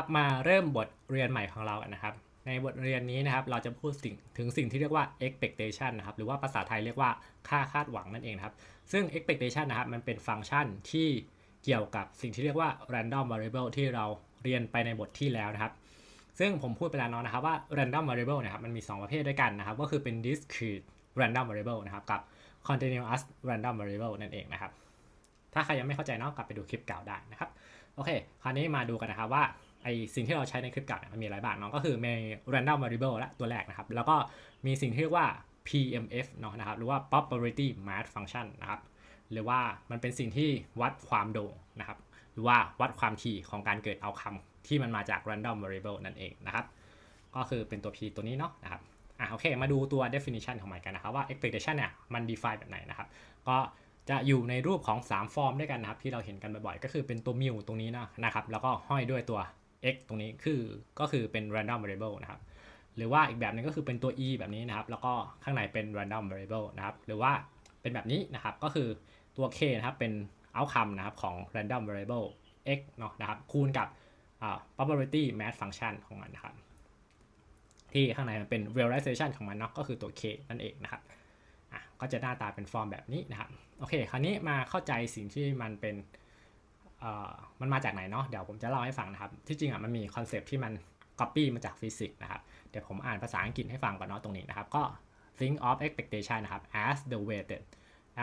ครับมาเริ่มบทเรียนใหม่ของเรากันนะครับ ในบทเรียนนี้นะครับเราจะพูดสิ่งถึงสิ่งที่เรียกว่า expectation นะครับหรือว่าภาษาไทยเรียกว่าค่าคาดหวังนั่นเองครับ ซึ่ง expectation นะครับมันเป็นฟังก์ชันที่เกี่ยวกับสิ่งที่เรียกว่า random variable ที่เราเรียนไปในบทที่แล้วนะครับ ซึ่งผมพูดไปแล้วเนาะนะครับว่า random variable นะครับมันมี 2 ประเภทด้วยกันนะครับ ก็คือเป็น discrete random variable นะครับกับ continuous random variable นั่นเองนะครับ ถ้าใครยังไม่เข้าใจเนาะกลับไปดูคลิปเก่าได้นะครับ โอเค คราวนี้มาดูกันนะครับว่า ไอสิ่งที่เราใช้ในคลิปเก่าเนี่ยมันมีอะไรบ้างเนาะก็คือมี random variable และตัวแรกนะครับ แล้วก็มีสิ่งที่เรียกว่า PMF เนาะนะครับ หรือว่า probability mass function นะครับหรือว่ามันเป็นสิ่งที่วัดความโด่งนะครับ หรือว่าวัดความถี่ของการเกิดเอาคำที่มันมาจาก random variable นั่นเองนะครับ ก็คือเป็นตัว P ตัวนี้เนาะนะครับอะโอเค มาดูตัว definition ของมันกันนะครับ ว่า expectation เนี่ยมัน define แบบไหนนะครับ ก็จะอยู่ในรูปของ 3 ฟอร์มด้วยกันนะครับ ที่เราเห็นกันบ่อยๆ ก็คือเป็นตัว mu ตรงนี้นะนะครับ แล้วก็ห้อยด้วยตัว x ตรงนี้คือก็คือเป็น random variable นะครับ หรือว่าอีกแบบหนึงก็คือเป็นตัว e แบบนี้นะครับ แล้วก็ข้างในเป็น random variable นะครับ หรือว่าเป็นแบบนี้นะครับ ก็คือตัว k นะครับ เป็น outcome นะครับของ random variable x เนาะนะครับ คูณกับ probability mass function ของมันนะครับ ที่ข้างในมันเป็น realization ของมันเนาะ ก็คือตัว k นั่นเองนะครับก็จะหน้าตาเป็นฟอร์มแบบนี้นะครับ โอเค คราวนี้มาเข้าใจสิ่งที่มันเป็น มันมาจากไหนเนาะเดี๋ยวผมจะเล่าให้ฟังนะครับที่จริงอะมันมีคอนเซปที่มัน copy มาจากฟิสิกส์นะครับเดี๋ยวผมอ่านภาษาอังกฤษให้ฟังก่อนเนาะตรงนี้นะครับก็ think of expectation นะครับ as the weighted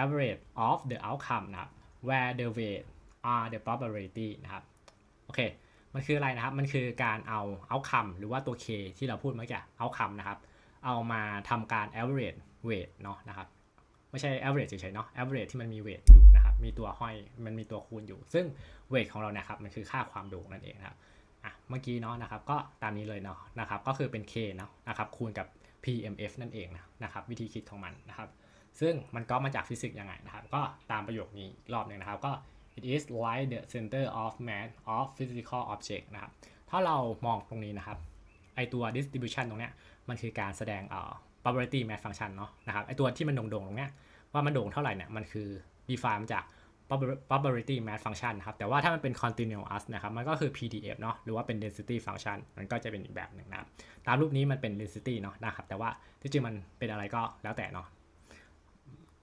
average of the outcome นะครับ where the weight are the probability นะครับโอเค มันคืออะไรนะครับ มันคือการเอา outcome หรือว่าตัว k ที่เราพูดเมื่อกี้ outcome นะครับ เอามาทำการ average weight เนาะนะครับ ไม่ใช่ average เฉยๆเนาะ average ที่มันมี weight อยู่นะครับ มีตัวห้อยมันมีตัวคูณอยู่ ซึ่ง weight ของเราเนี่ยครับมันคือค่าความโด่งนั่นเองครับอะเมื่อกี้เนาะนะครับก็ตามนี้เลยเนาะนะครับก็คือเป็น k เนาะนะครับคูณกับ PMF นั่นเองนะนะครับวิธีคิดของมันนะครับซึ่งมันก็มาจากฟิสิกส์ยังไงนะครับก็ตามประโยคนี้รอบหนึ่งนะครับก็ it is like the center of mass of physical object นะครับถ้าเรามองตรงนี้นะครับไอตัว distribution ตรงเนี้ยมันคือการแสดงเอ่อ probability mass function เนาะนะครับไอตัวที่มันโด่งๆตรงเนี้ยว่ามันโด่งเท่าไหร่เนี่ยมันคือ define มาจาก probability mass function นะครับ แต่ว่าถ้ามันเป็น continuous นะครับ มันก็คือ PDF เนาะหรือว่าเป็น density function มันก็จะเป็นอีกแบบหนึ่งนะ ตามรูปนี้มันเป็น density เนาะนะครับ แต่ว่าที่จริงมันเป็นอะไรก็แล้วแต่เนาะ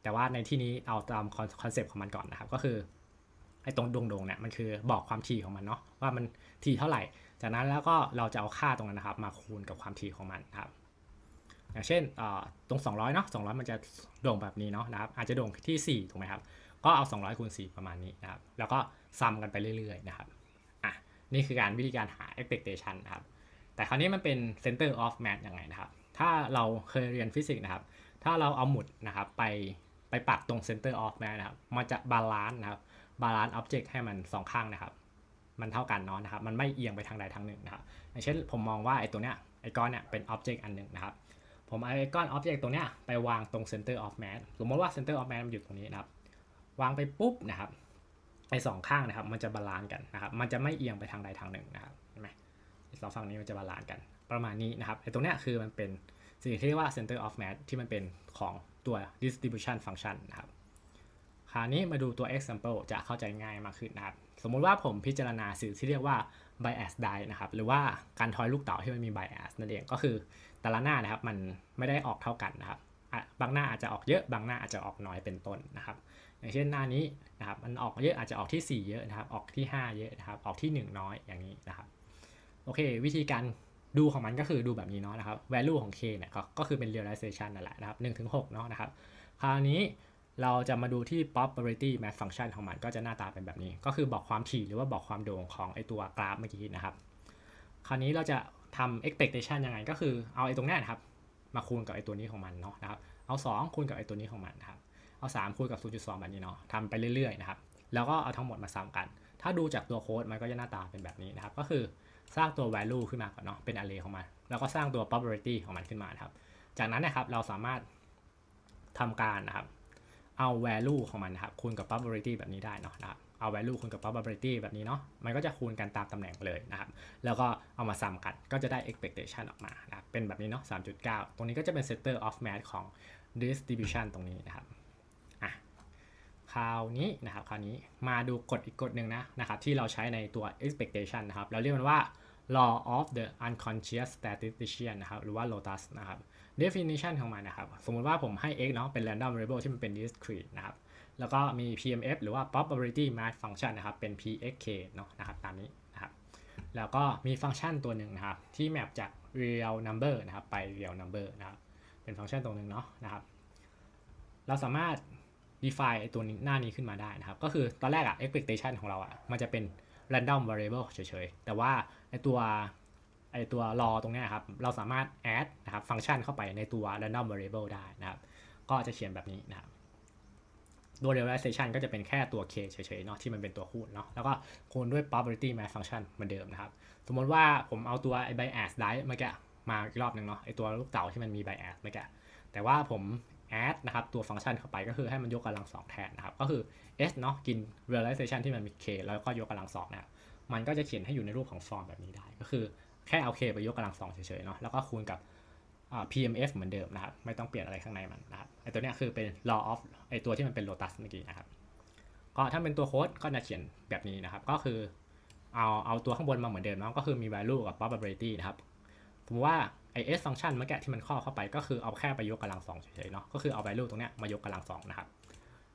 แต่ว่าในที่นี้เอาตามคอนเซปต์ของมันก่อนนะครับ ก็คือไอ้ตรงโด่งๆเนี่ยมันคือบอกความถี่ของมันเนาะว่ามันถี่เท่าไหร่ จากนั้นแล้วก็เราจะเอาค่าตรงนั้นนะครับ มาคูณกับความถี่ของมันครับอย่างเช่นตรง 200เนาะ200 มันจะโด่งแบบนี้เนาะนะครับอาจจะโด่งที่ 4 ถูกไหมครับ ก็เอา 200คูณ4ประมาณนี้นะครับ แล้วก็ซัมกันไปเรื่อยๆนะครับ อะ นี่คือการวิธีการหา expectation นะครับ แต่คราวนี้มันเป็น center of mass ยังไงนะครับ ถ้าเราเคยเรียนฟิสิกส์นะครับ ถ้าเราเอาหมุดนะครับไปไปปักตรง center of mass นะครับ มันจะบาลานซ์นะครับ บาลานซ์ object ให้มันสองข้างนะครับ มันเท่ากันเนาะนะครับ มันไม่เอียงไปทางใดทางหนึ่งนะครับ อย่างเช่น ผมมองว่าไอ้ตัวเนี้ย ไอ้ก้อนเนี้ยเป็น object อันหนึ่งนะครับ ผมเอาไอ้ก้อน object ตรงเนี้ยไปวางตรง center of mass สมมติว่า center of mass มันอยู่ตรงนี้นะครับ วางไปปุ๊บนะครับไอสองข้างนะครับ มันจะบาลานซ์กันนะครับ มันจะไม่เอียงไปทางใดทางหนึ่งนะครับเห็นไหมไอสองฝั่งนี้มันจะบาลานซ์กัน ประมาณนี้นะครับไอตรงเนี้ยคือมันเป็นสิ่งที่เรียกว่า center of mass ที่มันเป็นของตัว distribution function นะครับคราวนี้มาดูตัว example จะเข้าใจง่ายมากขึ้นนะครับ สมมุติว่าผมพิจารณาสื่อที่เรียกว่า bias die นะครับ หรือว่าการทอยลูกเต๋าที่มันมี bias นั่นเอง ก็คือแต่ละหน้านะครับ มันไม่ได้ออกเท่ากันนะครับ บางหน้าอาจจะออกเยอะ บางหน้าอาจจะออกน้อยเป็นต้นนะครับ อย่างเช่นหน้านี้นะครับ มันออกเยอะอาจจะออกที่ 4 เยอะนะครับ ออกที่ 5 เยอะนะครับ ออกที่ 1 น้อยอย่างนี้นะครับ โอเค วิธีการดูของมันก็คือดูแบบนี้เนาะนะครับ value ของ k เนี่ยก็คือเป็น realization นั่นแหละนะครับ1ถึง6เนาะนะครับ คราวนี้เราจะมาดูที่ probability mass function ของมันก็จะหน้าตาเป็นแบบนี้ ก็คือบอกความถี่หรือว่าบอกความโด่งของไอตัวกราฟเมื่อกี้นะครับ คราวนี้เราจะทำ expectation ยังไงก็คือเอาไอตรงนี้นะครับ มาคูณกับไอตัวนี้ของมันเนาะนะครับเอา 2 คูณกับไอตัวนี้ของมันนะครับเอา 3 คูณกับ 0.2 แบบนี้เนาะทำไปเรื่อยๆนะครับแล้วก็เอาทั้งหมดมาซ้ำกัน ถ้าดูจากตัวโค้ดมันก็จะหน้าตาเป็นแบบนี้นะครับก็คือสร้างตัว value ขึ้นมาก่อนเนาะเป็น array ของมัน แล้วก็สร้างตัว probability ของมันขึ้นมานครับจากนั้นนะครับเราสามารถทำการนะครับ เอา value ของมันนะครับคูณกับ probability แบบนี้ได้เนาะนะครับเอา value คูณกับ probability แบบนี้เนาะมันก็จะคูณกันตามตำแหน่งเลยนะครับ แล้วก็เอามาซ้ำกันก็จะได้ expectation ออกมานะครับเป็นแบบนี้เนาะ3.9 ตรงนี้ก็จะเป็น center of mass ของ distribution ตรงนี้นะครับอะคราวนี้นะครับคราวนี้มาดูกฎอีกกฎหนึ่งนะนะครับที่เราใช้ในตัว expectation นะครับ เราเรียกมันว่า law of the unconscious statistician นะครับหรือว่า lotus นะครับ definition ของมันนะครับ สมมุติว่าผมให้ x เนาะเป็น random variable ที่มันเป็น discrete นะครับ แล้วก็มี PMF หรือว่า probability math function นะครับ เป็น pxk เนาะนะครับ ตามนี้นะครับ แล้วก็มีฟังก์ชันตัวหนึ่งนะครับ ที่แมปจาก real number นะครับ ไป real number นะครับ เป็นฟังก์ชันตัวหนึ่งเนาะนะครับ เราสามารถ define ตัวนี้หน้านี้ขึ้นมาได้นะครับ ก็คือตอนแรกอะ expectation ของเราอะมันจะเป็น random variable เฉยๆ แต่ว่าไอ้ตัว ไอตัว law ตรงนี้ครับ เราสามารถ add นะครับฟังก์ชันเข้าไปในตัว random variable ได้นะครับ ก็จะเขียนแบบนี้นะครับตัว realization ก็จะเป็นแค่ตัว k เฉยๆเนาะที่มันเป็นตัวคูณเนาะแล้วก็คูณด้วย probability math function เหมือนเดิมนะครับ สมมติว่าผมเอาตัวไอ้ bias ได้เมื่อกี้มาอีกรอบหนึ่งเนาะไอตัวลูกเต๋าที่มันมี bias เมื่อกี้แต่ว่าผม add นะครับตัวฟังก์ชันเข้าไปก็คือให้มันยกกำลังสองแทนนะครับก็คือ s เนาะกิน realization ที่มันมี k แล้วก็ยกกำลังสองนะครับมันก็จะเขียนให้อยู่ในรูปของฟอร์มแบบนี้ได้ก็คือ แค่เอา k ไปยกกำลังสองเฉยๆเนาะแล้วก็คูณกับ PMF เหมือนเดิมนะครับ ไม่ต้องเปลี่ยนอะไรข้างในมันนะครับไอตัวเนี้ยคือเป็น law of ไอตัวที่มันเป็น lotus เมื่อกี้นะครับ ก็ถ้าเป็นตัวโค้ดก็จะเขียนแบบนี้นะครับ ก็คือเอาเอาตัวข้างบนมาเหมือนเดิมเนาะก็คือมี value กับ probability นะครับผมว่าไอ s function เมื่อกี้ที่มันข้อเข้าไปก็คือเอาแค่ไปยกกำลังสองเฉยๆเนาะก็คือเอา value ตรงเนี้ยมายกกำลังสองนะครับ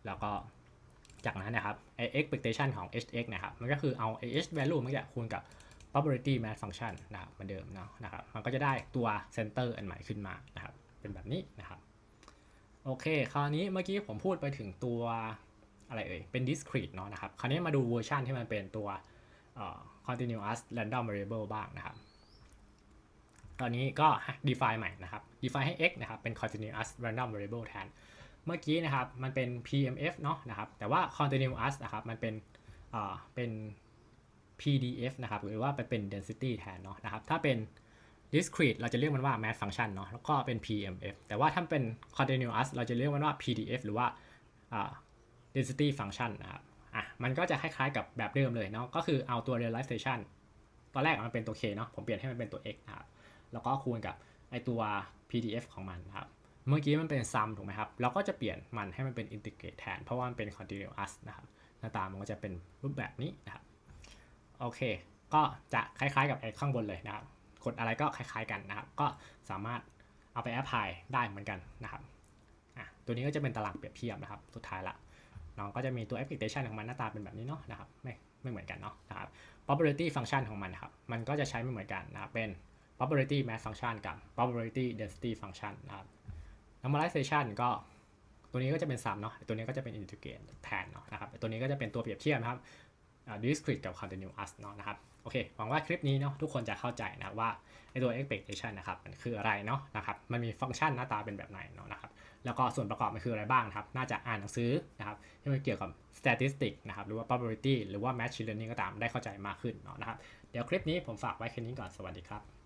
แล้วก็จากนั้นนะครับไอ expectation ของ hx นะครับมันก็คือเอาไอ h value เมื่อกี้คูณกับ probability math function นะครับเหมือนเดิมเนาะนะครับ มันก็จะได้ตัว center อันใหม่ขึ้นมานะครับ เป็นแบบนี้นะครับ โอเค คราวนี้เมื่อกี้ผมพูดไปถึงตัวอะไรเอ่ย เป็น discrete เนาะนะครับ คราวนี้มาดูเวอร์ชันที่มันเป็นตัว continuous random variable บ้างนะครับ ตอนนี้ก็ define ใหม่นะครับ define ให้ x นะครับ เป็น continuous random variable แทน เมื่อกี้นะครับ มันเป็น PMF เนาะนะครับ แต่ว่า continuous นะครับ มันเป็นเอ่อเป็น PDF นะครับหรือว่าไปเป็น density แทนเนาะนะครับถ้าเป็น discrete เราจะเรียกมันว่า math function เนาะแล้วก็เป็น PMF แต่ว่าถ้าเป็น continuous เราจะเรียกมันว่า PDF หรือว่า density function นะครับอะมันก็จะคล้ายๆกับแบบเดิมเลยเนาะก็คือเอาตัว realization ตอนแรกมันเป็นตัว k เนาะผมเปลี่ยนให้มันเป็นตัว x นะครับแล้วก็คูณกับไอตัว PDF ของมันครับเมื่อกี้มันเป็น sum ถูกไหมครับเราก็จะเปลี่ยนมันให้มันเป็น integrate แทน เพราะว่ามันเป็น continuous นะครับหน้าตามันก็จะเป็นรูปแบบนี้นะครับ โอเค ก็จะคล้ายๆกับไอ้ข้างบนเลยนะครับ กดอะไรก็คล้ายๆกันนะครับ ก็สามารถเอาไปแอพพลายได้เหมือนกันนะครับอะตัวนี้ก็จะเป็นตารางเปรียบเทียบนะครับ สุดท้ายละน้องก็จะมีตัว application ของมันหน้าตาเป็นแบบนี้เนาะนะครับไม่ไม่เหมือนกันเนาะนะครับ probability function ของมันครับ มันก็จะใช้ไม่เหมือนกันนะครับเป็น probability math function กับ probability density function นะครับ normalization ก็ตัวนี้ก็จะเป็น sum เนาะตัวนี้ก็จะเป็น integrate แทนเนาะนะครับตัวนี้ก็จะเป็นตัวเปรียบเทียบนะครับ discrete กับ continuous เนาะนะครับโอเคหวังว่าคลิปนี้เนาะทุกคนจะเข้าใจนะว่าไอตัว expectation นะครับมันคืออะไรเนาะนะครับมันมีฟังก์ชันหน้าตาเป็นแบบไหนเนาะนะครับแล้วก็ส่วนประกอบมันคืออะไรบ้างครับ น่าจะอ่านหนังสือนะครับที่มันเกี่ยวกับ statistic นะครับหรือว่า probability หรือว่า machine learning ก็ตามได้เข้าใจมากขึ้นเนาะนะครับเดี๋ยวคลิปนี้ผมฝากไว้แค่นี้ก่อนสวัสดีครับ